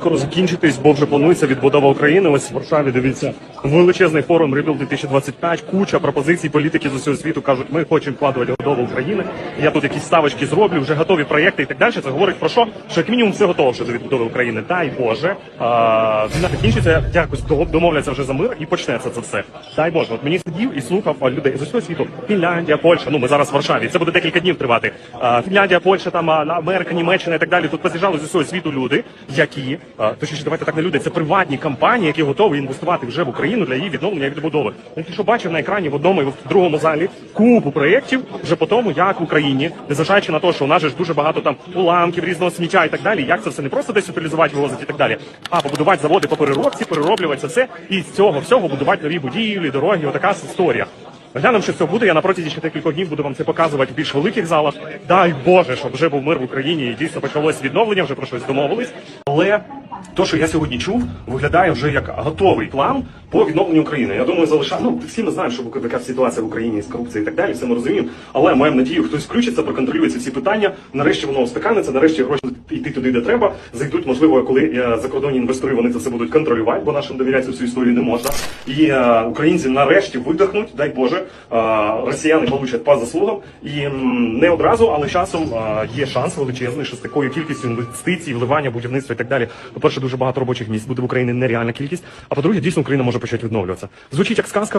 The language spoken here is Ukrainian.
скоро закінчитись, бо вже планується відбудова України. Ось в Варшаві дивіться величезний форум Rebuild 2025, Куча пропозицій політики з усього світу кажуть, ми хочемо вкладувати відбудову України. Я тут якісь ставочки зроблю, вже готові проєкти і так далі. Це говорить про що? Що як мінімум все готово ще до відбудови України. Дай Боже, а, війна закінчиться, якось домовляться вже за мир і почнеться це все. Дай Боже, от мені сидів і слухав людей з усього світу. Фінляндія, Польща. Ну ми зараз в Варшаві. Це буде декілька днів тривати. Фінляндія, Польща, там Америка, Німеччина і так далі. Тут поз'їжджали з усього світу люди, які точніше, давайте так не люди. Це приватні компанії, які готові інвестувати вже в Україну для її відновлення і відбудови. Я тільки що бачив на екрані в одному і в другому залі купу проєктів вже по тому, як в Україні, незважаючи на те, що у нас же ж дуже багато там уламків, різного сміття і так далі. Як це все не просто десь утилізувати, вивозити і так далі, а побудувати заводи по переробці, перероблювати це все і з цього всього будувати нові будівлі, дороги. Отака історія. Глянемо, що це буде. Я на протязі ще декількох днів буду вам це показувати в більш великих залах. Дай Боже, щоб вже був мир в Україні і дійсно почалось відновлення, вже про щось домовились. Але то, що я сьогодні чув, виглядає вже як готовий план по відновленню України. Я думаю, залишаю. Ну всі ми знаємо, що яка ситуація в Україні з корупцією і так далі. Все ми розуміємо. Але маємо надію, хтось включиться, проконтролює ці всі питання. Нарешті воно устаканиться, нарешті гроші йти туди, де треба. Зайдуть, можливо, коли е, закордонні інвестори вони це все будуть контролювати, бо нашим довіряти всю історію не можна. І е, українці нарешті видихнуть, дай Боже, е, росіяни получать по заслугам. І не одразу, але часом є шанс величезний, що з такою кількістю інвестицій, вливання, будівництва і так далі. По-перше, дуже багато робочих місць буде в Україні нереальна кількість. А по-друге, дійсно Україна може почати відновлюватися. Звучить як сказка.